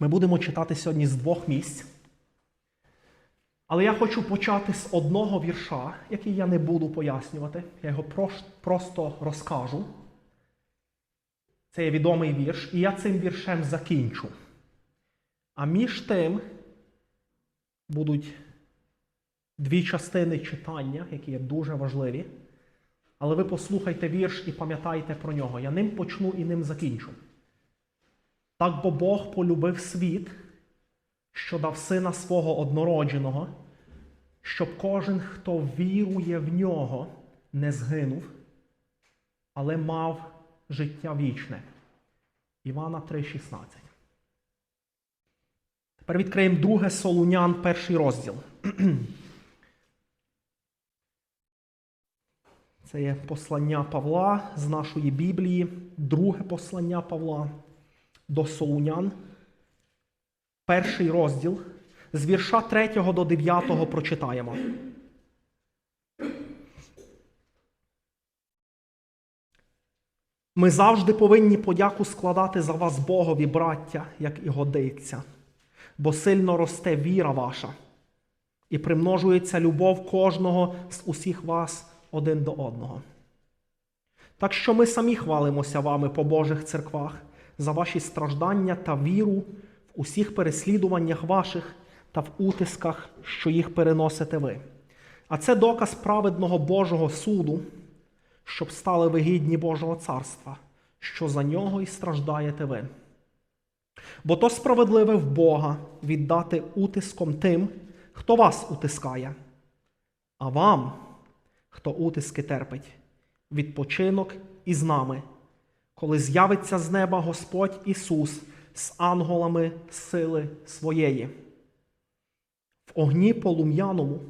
Ми будемо читати сьогодні з двох місць. Але я хочу почати з одного вірша, який я не буду пояснювати. Я його просто розкажу. Це є відомий вірш, і я цим віршем закінчу. А між тим будуть дві частини читання, які є дуже важливі. Але ви послухайте вірш і пам'ятайте про нього. Я ним почну і ним закінчу. Так бо Бог полюбив світ, що дав сина свого однородженого, щоб кожен, хто вірує в нього, не згинув, але мав життя вічне. Івана 3,16. Тепер відкриємо друге Солунян, перший розділ. Це є послання Павла з нашої Біблії, друге послання Павла до Солунян, перший розділ, з вірша 3 до 9 прочитаємо. Ми завжди повинні подяку складати за вас Богові, браття, як і годиться, бо сильно росте віра ваша, і примножується любов кожного з усіх вас один до одного. Так що ми самі хвалимося вами по Божих церквах за ваші страждання та віру в усіх переслідуваннях ваших та в утисках, що їх переносите ви. А це доказ праведного Божого суду, щоб стали ви гідні Божого царства, що за нього і страждаєте ви. Бо то справедливе в Бога віддати утиском тим, хто вас утискає, а вам, хто утиски терпить, відпочинок із нами, коли з'явиться з неба Господь Ісус з анголами сили своєї, в огні полум'яному,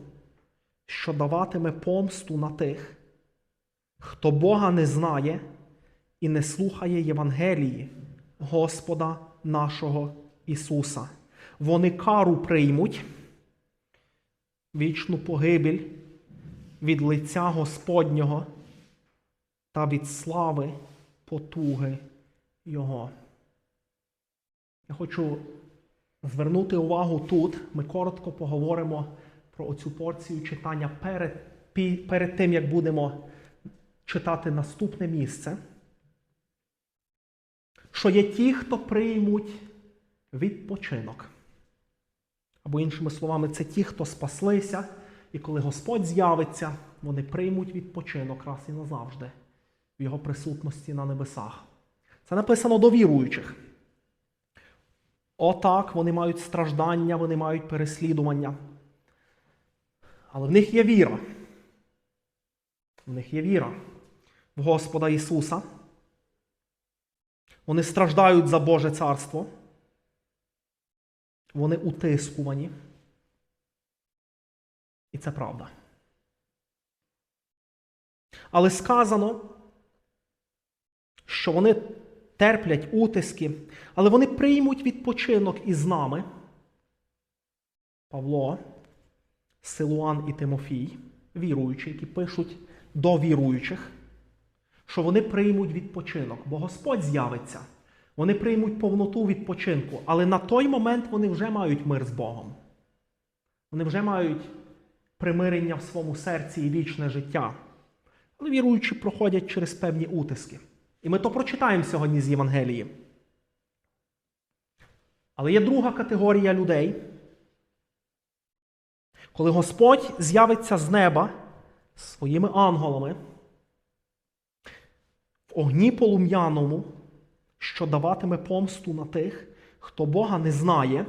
що даватиме помсту на тих, хто Бога не знає і не слухає Євангелії Господа нашого Ісуса. Вони кару приймуть, вічну погибель від лиця Господнього та від слави потуги Його. Я хочу звернути увагу тут. Ми коротко поговоримо про оцю порцію читання перед, перед тим, як будемо читати наступне місце. Що є ті, хто приймуть відпочинок. Або іншими словами, це ті, хто спаслися, і коли Господь з'явиться, вони приймуть відпочинок раз і назавжди в Його присутності на небесах. Це написано до віруючих. Отак, вони мають страждання, вони мають переслідування. Але в них є віра. В них є віра в Господа Ісуса. Вони страждають за Боже царство. Вони утискувані. І це правда. Але сказано, що вони терплять утиски, але вони приймуть відпочинок із нами. Павло, Силуан і Тимофій, віруючі, які пишуть до віруючих, що вони приймуть відпочинок, бо Господь з'явиться. Вони приймуть повноту відпочинку, але на той момент вони вже мають мир з Богом. Вони вже мають примирення в своєму серці і вічне життя. Але віруючі проходять через певні утиски. І ми то прочитаємо сьогодні з Євангелії. Але є друга категорія людей. Коли Господь з'явиться з неба своїми ангелами в огні полум'яному, що даватиме помсту на тих, хто Бога не знає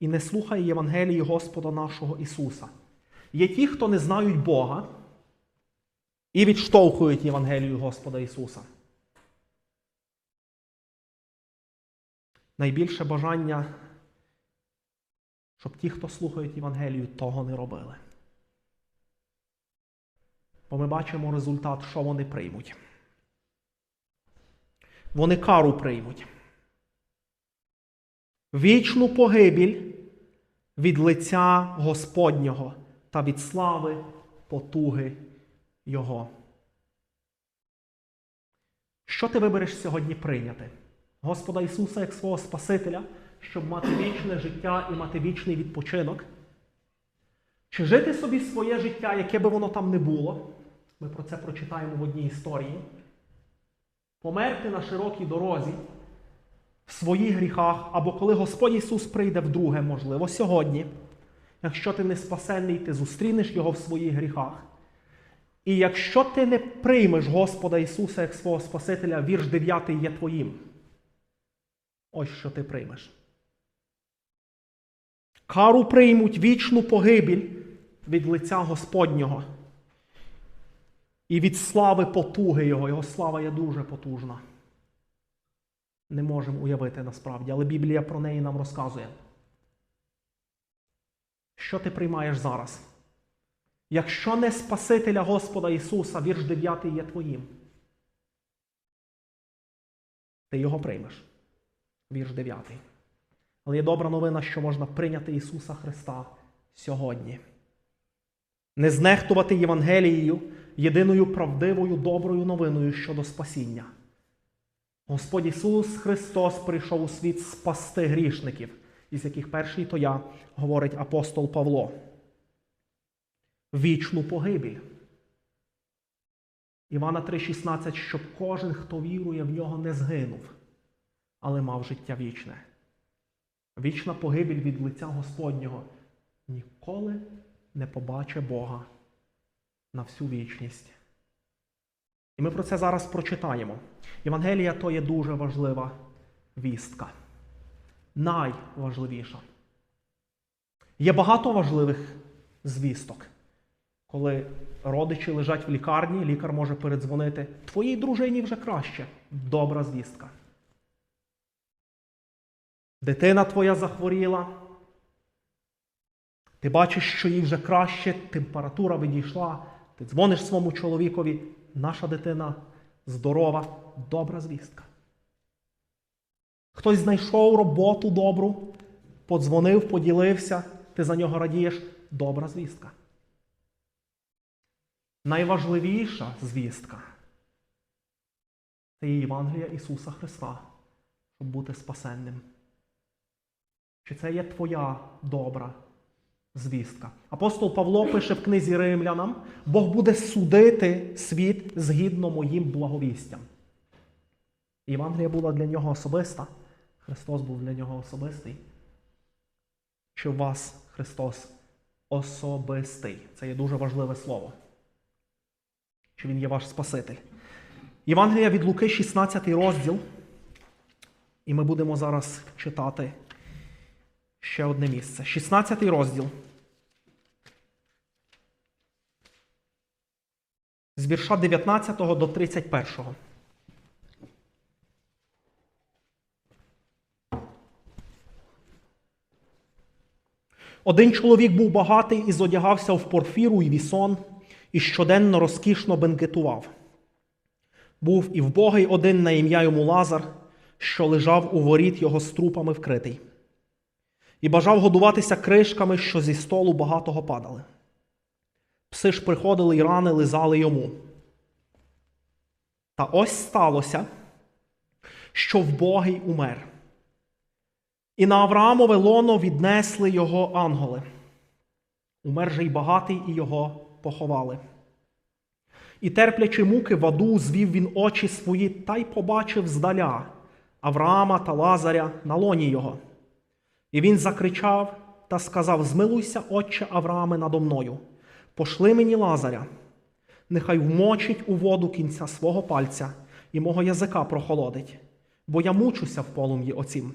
і не слухає Євангелії Господа нашого Ісуса. Є ті, хто не знають Бога і відштовхують Євангелію Господа Ісуса. Найбільше бажання, щоб ті, хто слухають Євангелію, того не робили. Бо ми бачимо результат, що вони приймуть. Вони кару приймуть. Вічну погибіль від лиця Господнього та від слави потуги Його. Що ти вибереш сьогодні прийняти? Господа Ісуса як свого Спасителя, щоб мати вічне життя і мати вічний відпочинок? Чи жити собі своє життя, яке би воно там не було? Ми про це прочитаємо в одній історії. Померти на широкій дорозі в своїх гріхах, або коли Господь Ісус прийде вдруге, можливо, сьогодні. Якщо ти не спасенний, ти зустрінеш Його в своїх гріхах. І якщо ти не приймеш Господа Ісуса як свого Спасителя, вірш 9 є твоїм. Ось що ти приймеш. Кару приймуть вічну погибіль від лиця Господнього. І від слави потуги Його. Його слава є дуже потужна. Не можемо уявити насправді, але Біблія про неї нам розказує. Що ти приймаєш зараз? Якщо не Спасителя Господа Ісуса, вірш 9 є твоїм. Ти його приймеш. Вірш 9. Але є добра новина, що можна прийняти Ісуса Христа сьогодні. Не знехтувати Євангелією, єдиною правдивою доброю новиною щодо спасіння. Господь Ісус Христос прийшов у світ спасти грішників, із яких перший то я, говорить апостол Павло. Вічну погибіль. Івана 3,16, щоб кожен, хто вірує в нього, не згинув, але мав життя вічне. Вічна погибель від лиця Господнього ніколи не побачить Бога на всю вічність. І ми про це зараз прочитаємо. Євангелія то є дуже важлива вістка. Найважливіша. Є багато важливих звісток. Коли родичі лежать в лікарні, лікар може передзвонити. Твоїй дружині вже краще. Добра звістка. Дитина твоя захворіла. Ти бачиш, що їй вже краще, температура відійшла. Ти дзвониш своєму чоловікові, наша дитина здорова, добра звістка. Хтось знайшов роботу добру, подзвонив, поділився, ти за нього радієш, добра звістка. Найважливіша звістка це є Євангелія Ісуса Христа, щоб бути спасенним. Чи це є твоя добра звістка? Апостол Павло пише в книзі Римлянам: Бог буде судити світ згідно моїм благовістям. Євангелія була для нього особиста, Христос був для нього особистий. Чи у вас Христос особистий? Це є дуже важливе слово. Чи Він є ваш Спаситель? Євангелія від Луки, 16 розділ. І ми будемо зараз читати ще одне місце. 16 розділ. З вірша 19 до 31. Один чоловік був багатий і зодягався в порфіру і вісон, і щоденно розкішно бенкетував. Був і вбогий один на ім'я йому Лазар, що лежав у воріт його з трупами вкритий, і бажав годуватися кришками, що зі столу багатого падали. Пси ж приходили й рани лизали йому. Та ось сталося, що вбогий умер. І на Авраамове лоно віднесли його ангели. Умер же й багатий, і його поховали. І терплячи муки в аду, звів він очі свої та й побачив здаля Авраама та Лазаря на лоні його. І він закричав та сказав: Змилуйся, отче Аврааме, надо мною, пошли мені Лазаря, нехай вмочить у воду кінця свого пальця і мого язика прохолодить, бо я мучуся в полум'ї оцім.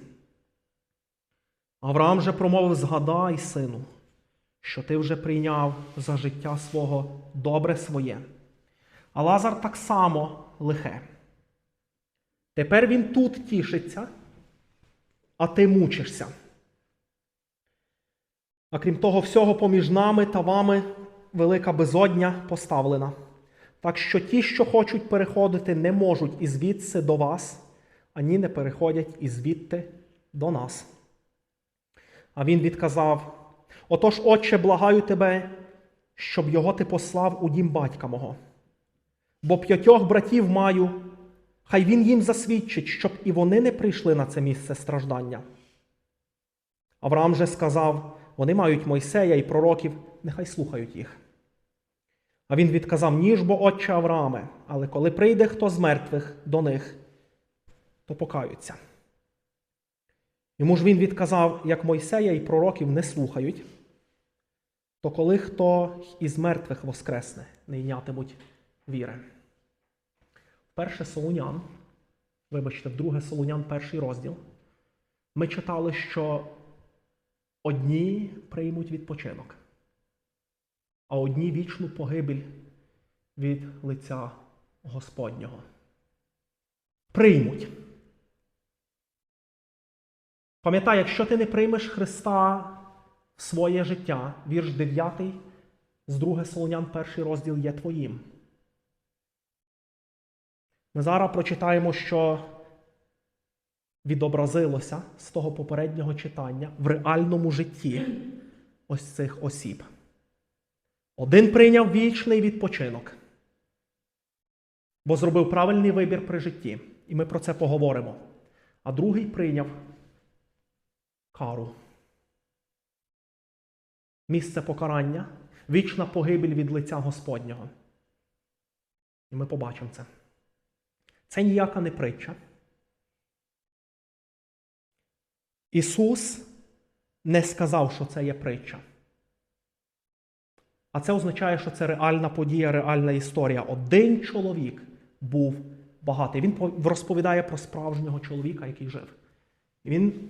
Авраам же промовив: Згадай, сину, що ти вже прийняв за життя свого добре своє, а Лазар так само лихе. Тепер він тут тішиться, а ти мучишся. А крім того, всього поміж нами та вами велика безодня поставлена. Так що ті, що хочуть переходити, не можуть і звідси до вас, ані не переходять і звідти до нас. А він відказав: Отож, Отче, благаю тебе, щоб його ти послав у дім батька мого. Бо п'ятьох братів маю, Хай він їм засвідчить, щоб і вони не прийшли на це місце страждання. Авраам же сказав: вони мають Мойсея і пророків, нехай слухають їх. А він відказав: Ніж бо отче Аврааме, але коли прийде хто з мертвих до них, то покаються. Йому ж він відказав, як Мойсея і пророків не слухають, то коли хто із мертвих воскресне, не йнятимуть віри. Перше Солунян, вибачте, друге Солунян, перший розділ, ми читали, що одні приймуть відпочинок, а одні вічну погибель від лиця Господнього. Приймуть. Пам'ятай, якщо ти не приймеш Христа в своє життя, вірш 9 з 2 Солонян, перший розділ є твоїм. Ми зараз прочитаємо, що відобразилося з того попереднього читання в реальному житті ось цих осіб. Один прийняв вічний відпочинок, бо зробив правильний вибір при житті, і ми про це поговоримо. А другий прийняв кару. Місце покарання, вічна погибель від лиця Господнього. І ми побачимо це. Це ніяка не притча. Ісус не сказав, що це є притча. А це означає, що це реальна подія, реальна історія. Один чоловік був багатий. Він розповідає про справжнього чоловіка, який жив. Він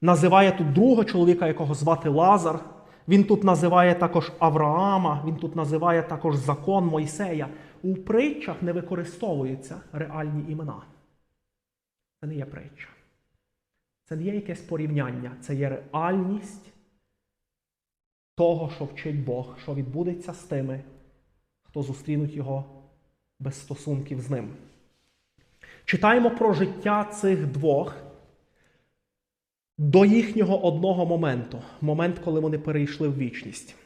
називає тут другого чоловіка, якого звати Лазар. Він тут називає також Авраама, він тут називає також закон Мойсея. У притчах не використовуються реальні імена. Це не є притча. Це не є якесь порівняння, це є реальність того, що вчить Бог, що відбудеться з тими, хто зустрінуть його без стосунків з ним. Читаємо про життя цих двох до їхнього одного моменту, момент, коли вони перейшли в вічність.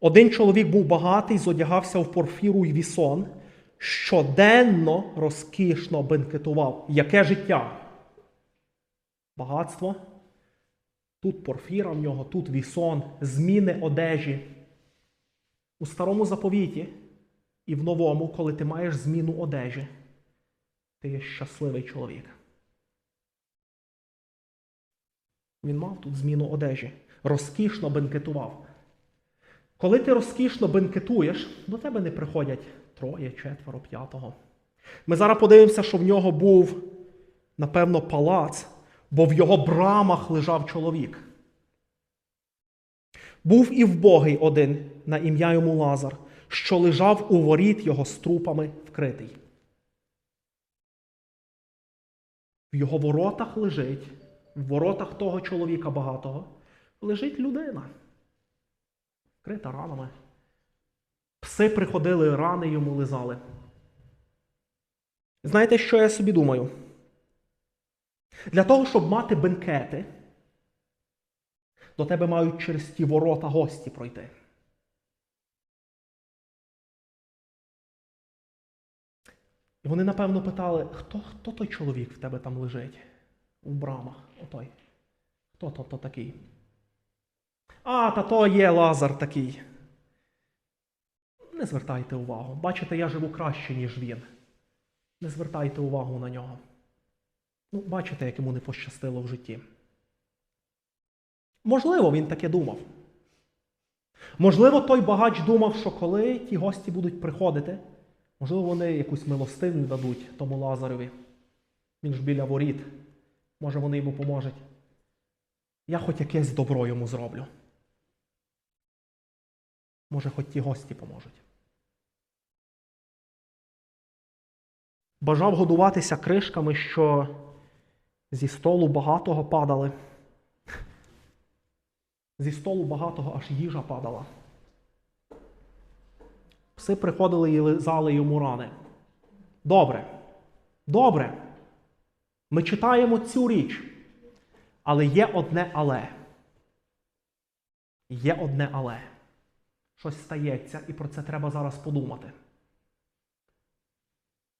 Один чоловік був багатий, зодягався в порфіру й вісон, щоденно розкішно бенкетував. Яке життя? Багатство. Тут порфіра в нього, тут вісон, зміни одежі. У старому заповіті і в новому, коли ти маєш зміну одежі, ти є щасливий чоловік. Він мав тут зміну одежі, розкішно бенкетував. Коли ти розкішно бенкетуєш, до тебе не приходять троє, четверо, п'ятого. Ми зараз подивимося, що в нього був, напевно, палац, бо в його брамах лежав чоловік. Був і вбогий один на ім'я йому Лазар, що лежав у воріт його з трупами вкритий. В його воротах лежить, в воротах того чоловіка багатого, лежить людина, вкрита ранами. Пси приходили, рани йому лизали. Знаєте, що я собі думаю? Для того, щоб мати бенкети, до тебе мають через ті ворота гості пройти. І вони, напевно, питали, хто, хто той чоловік в тебе там лежить у брамах? Отой. Хто то, то такий? А, та то є Лазар такий. Не звертайте увагу. Бачите, я живу краще, ніж він. Не звертайте увагу на нього. Ну, бачите, як йому не пощастило в житті. Можливо, він таке думав. Можливо, той багач думав, що коли ті гості будуть приходити, можливо, вони якусь милостиню дадуть тому Лазареві. Він ж біля воріт. Може, вони йому поможуть. Я хоч якесь добро йому зроблю. Може, хоч ті гості поможуть. Бажав годуватися кришками, що зі столу багатого падали. Зі столу багатого аж їжа падала. Пси приходили і лизали йому рани. Добре. Добре. Ми читаємо цю річ. Але є одне але. Є одне але. Щось стається, і про це треба зараз подумати.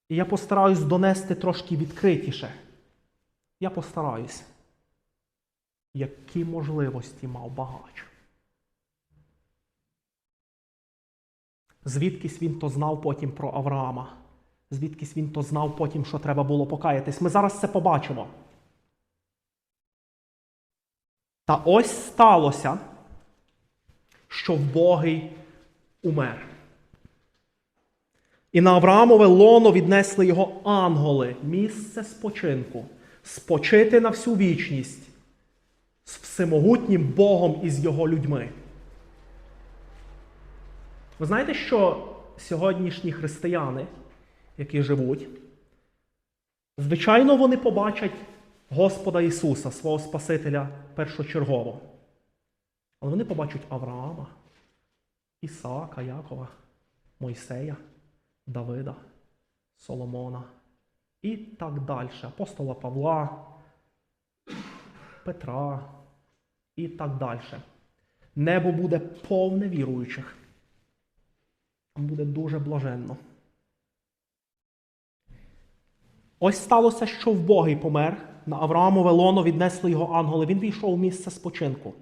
І я постараюсь донести трошки відкритіше. Я постараюсь. Які можливості мав багач? Звідкись він то знав потім про Авраама? Звідкись він то знав потім, що треба було покаятись? Ми зараз це побачимо. Та ось сталося, що вбогий умер. І на Авраамове лоно віднесли його ангели, місце спочинку, спочити на всю вічність з всемогутнім Богом і з його людьми. Ви знаєте, що сьогоднішні християни, які живуть, звичайно, вони побачать Господа Ісуса, свого Спасителя першочергово. Але вони побачать Авраама, Ісаака, Якова, Мойсея, Давида, Соломона і так далі. Апостола Павла, Петра і так далі. Небо буде повне віруючих. Буде дуже блаженно. Ось сталося, що вбогий помер. На Авраамове лоно віднесли його ангели. Він війшов у місце спочинку.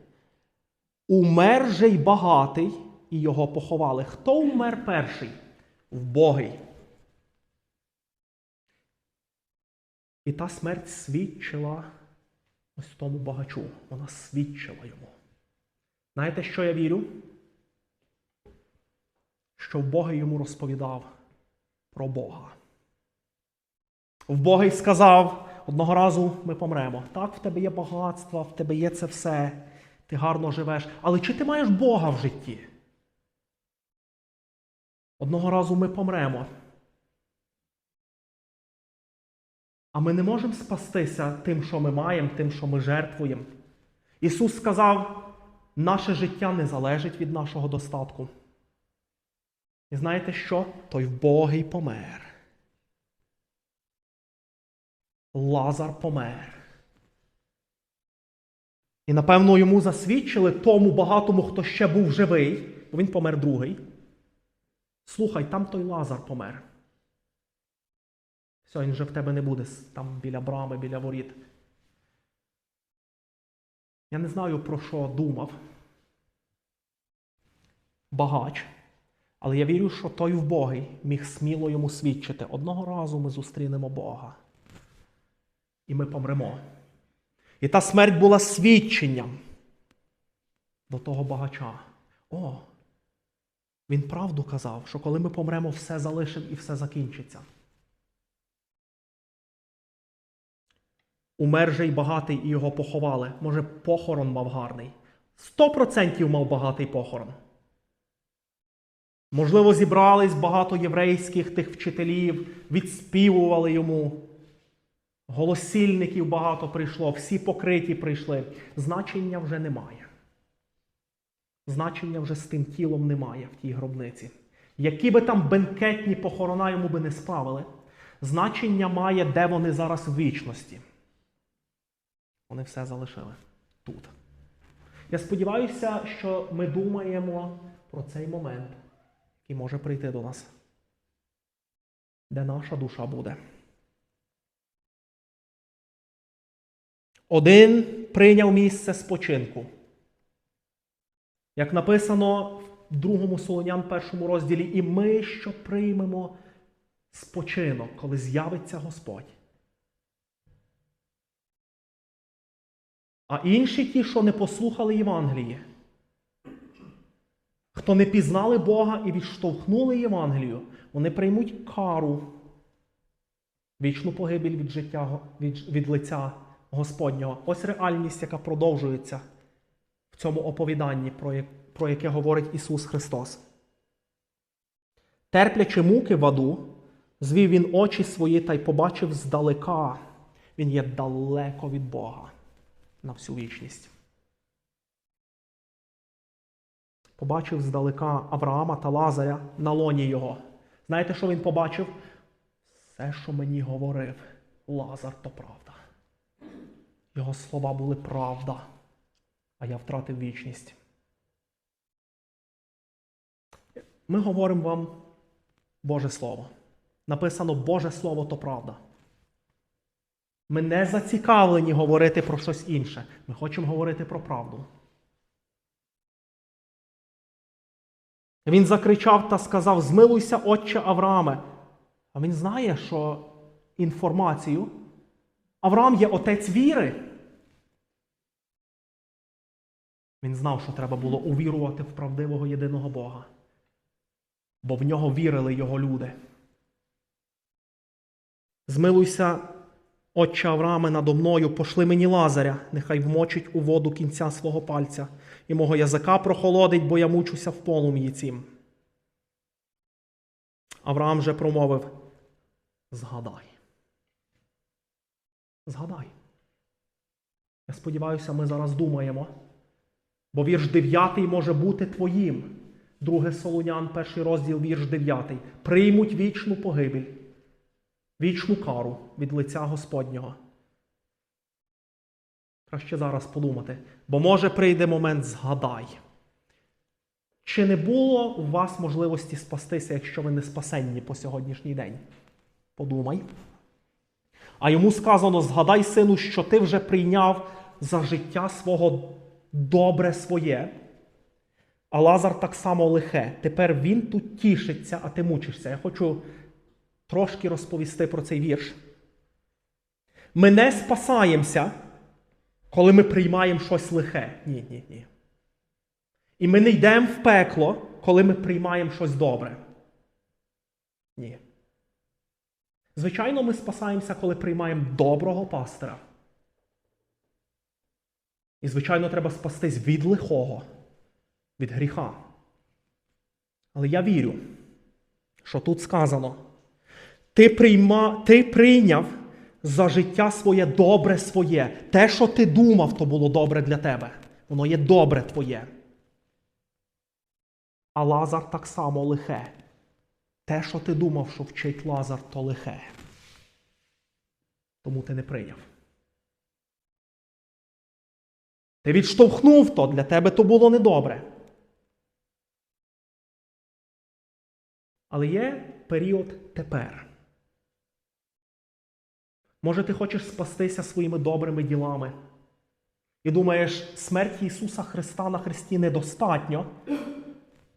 Умер же й багатий, і його поховали. Хто умер перший? Вбогий. І та смерть свідчила ось тому багачу. Вона свідчила йому. Знаєте, що я вірю? Що вбогий йому розповідав про Бога. Вбогий сказав, одного разу ми помремо. Так, в тебе є багатство, в тебе є це все, ти гарно живеш. Але чи ти маєш Бога в житті? Одного разу ми помремо. А ми не можемо спастися тим, що ми маємо, тим, що ми жертвуємо. Ісус сказав, наше життя не залежить від нашого достатку. І знаєте що? Той вбогий помер. Лазар помер. І напевно йому засвідчили тому багатому, хто ще був живий, бо він помер другий. Слухай, там той Лазар помер. Все, він вже в тебе не буде там біля брами, біля воріт. Я не знаю, про що думав багач, але я вірю, що той вбогий міг сміло йому свідчити. Одного разу ми зустрінемо Бога. І ми помремо. І та смерть була свідченням до того багача. О, він правду казав, що коли ми помремо, все залишив і все закінчиться. Умер же й багатий і його поховали. Може, похорон мав гарний. Сто процентів мав багатий похорон. Можливо, зібрались багато єврейських тих вчителів, відспівували йому. Голосільників багато прийшло, всі покриті прийшли. Значення вже немає. Значення вже з тим тілом немає в тій гробниці. Які би там бенкетні похорона йому би не справили, значення має, де вони зараз в вічності. Вони все залишили тут. Я сподіваюся, що ми думаємо про цей момент, який може прийти до нас, де наша душа буде. Один прийняв місце спочинку. Як написано в другому Солонян першому розділі, і ми, що приймемо спочинок, коли з'явиться Господь. А інші ті, що не послухали Євангелії, хто не пізнали Бога і відштовхнули Євангелію, вони приймуть кару, вічну погибель від життя від, від лиця Господнього. Ось реальність, яка продовжується в цьому оповіданні, про, як, про яке говорить Ісус Христос. Терплячи муки в аду, звів він очі свої та й побачив здалека. Він є далеко від Бога на всю вічність. Побачив здалека Авраама та Лазаря на лоні його. Знаєте, що він побачив? Все, що мені говорив Лазар, то правда. Його слова були правда, а я втратив вічність. Ми говоримо вам Боже Слово. Написано Боже Слово то правда. Ми не зацікавлені говорити про щось інше. Ми хочемо говорити про правду. Він закричав та сказав: Змилуйся, отче Аврааме. А він знає, що інформацію Авраам є отець віри. Він знав, що треба було увірувати в правдивого єдиного Бога, бо в нього вірили його люди. Змилуйся, отче Аврааме, надо мною, пошли мені лазаря, нехай вмочить у воду кінця свого пальця, і мого язика прохолодить, бо я мучуся в полум'ї цім. Авраам же промовив: Згадай. Згадай. Я сподіваюся, ми зараз думаємо. Бо вірш 9 може бути твоїм. Друге Солунян, перший розділ, вірш 9. Приймуть вічну погибель, вічну кару від лиця Господнього. Краще зараз подумати, бо може прийде момент згадай. Чи не було у вас можливості спастися, якщо ви не спасенні по сьогоднішній день? Подумай. А йому сказано: згадай, сину, що ти вже прийняв за життя свого добре своє, а Лазар так само лихе. Тепер він тут тішиться, а ти мучишся. Я хочу трошки розповісти про цей вірш. Ми не спасаємося, коли ми приймаємо щось лихе. Ні, ні, ні. І ми не йдемо в пекло, коли ми приймаємо щось добре. Ні. Звичайно, ми спасаємося, коли приймаємо доброго пастира. І, звичайно, треба спастись від лихого, від гріха. Але я вірю, що тут сказано: ти, прийма, ти прийняв за життя своє добре своє. Те, що ти думав, то було добре для тебе. Воно є добре твоє. А Лазар так само лихе. Те, що ти думав, що вчить Лазар, то лихе. Тому ти не прийняв. Ти відштовхнув то, для тебе то було недобре. Але є період тепер. Може, ти хочеш спастися своїми добрими ділами. І думаєш, смерть Ісуса Христа на Христі недостатньо,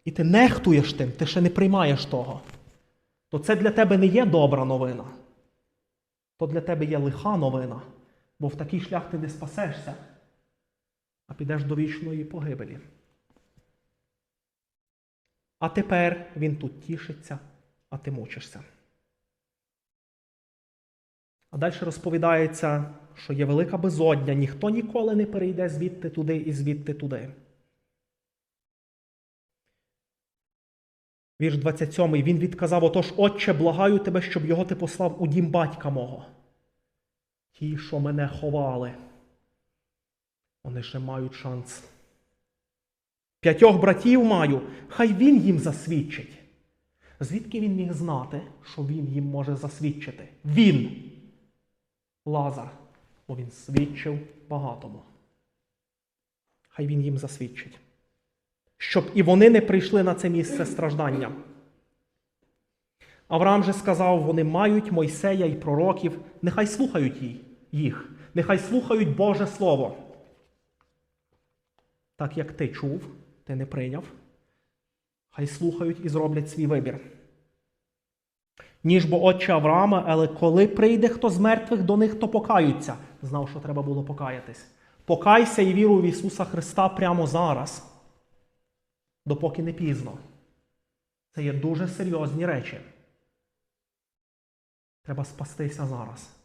і ти нехтуєш тим, ти ще не приймаєш того. То це для тебе не є добра новина. То для тебе є лиха новина, бо в такий шлях ти не спасешся а підеш до вічної погибелі. А тепер він тут тішиться, а ти мучишся. А далі розповідається, що є велика безодня, ніхто ніколи не перейде звідти туди і звідти туди. Вірш 27. Він відказав: Отож, Отче, благаю тебе, щоб його ти послав у дім батька мого. Ті, що мене ховали вони ще мають шанс. П'ятьох братів маю, хай він їм засвідчить. Звідки він міг знати, що він їм може засвідчити? Він, Лазар, бо він свідчив багатому. Хай він їм засвідчить. Щоб і вони не прийшли на це місце страждання. Авраам же сказав: вони мають Мойсея і пророків, нехай слухають їх, нехай слухають Боже Слово так як ти чув, ти не прийняв, хай слухають і зроблять свій вибір. Ніж бо отче Авраама, але коли прийде хто з мертвих до них, то покаються. Знав, що треба було покаятись. Покайся і віруй в Ісуса Христа прямо зараз, допоки не пізно. Це є дуже серйозні речі. Треба спастися зараз.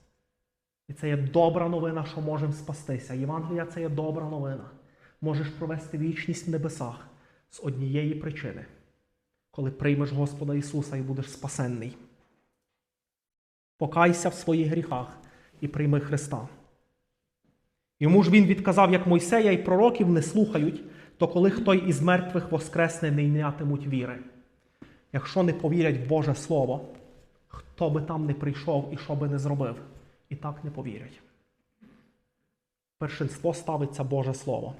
І це є добра новина, що можемо спастися. Євангелія це є добра новина можеш провести вічність в небесах з однієї причини, коли приймеш Господа Ісуса і будеш спасенний. Покайся в своїх гріхах і прийми Христа. Йому ж він відказав, як Мойсея і пророків не слухають, то коли хто із мертвих воскресне, не йнятимуть віри. Якщо не повірять в Боже Слово, хто би там не прийшов і що би не зробив, і так не повірять. Першинство ставиться Боже Слово.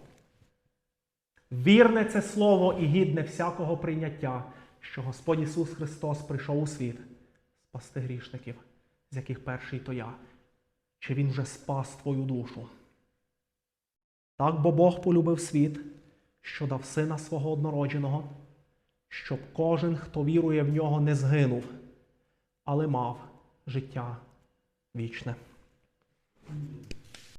Вірне це слово і гідне всякого прийняття, що Господь Ісус Христос прийшов у світ спасти грішників, з яких перший то я? Чи він вже спас твою душу? Так бо Бог полюбив світ, що дав сина свого однородженого, щоб кожен, хто вірує в нього, не згинув, але мав життя вічне.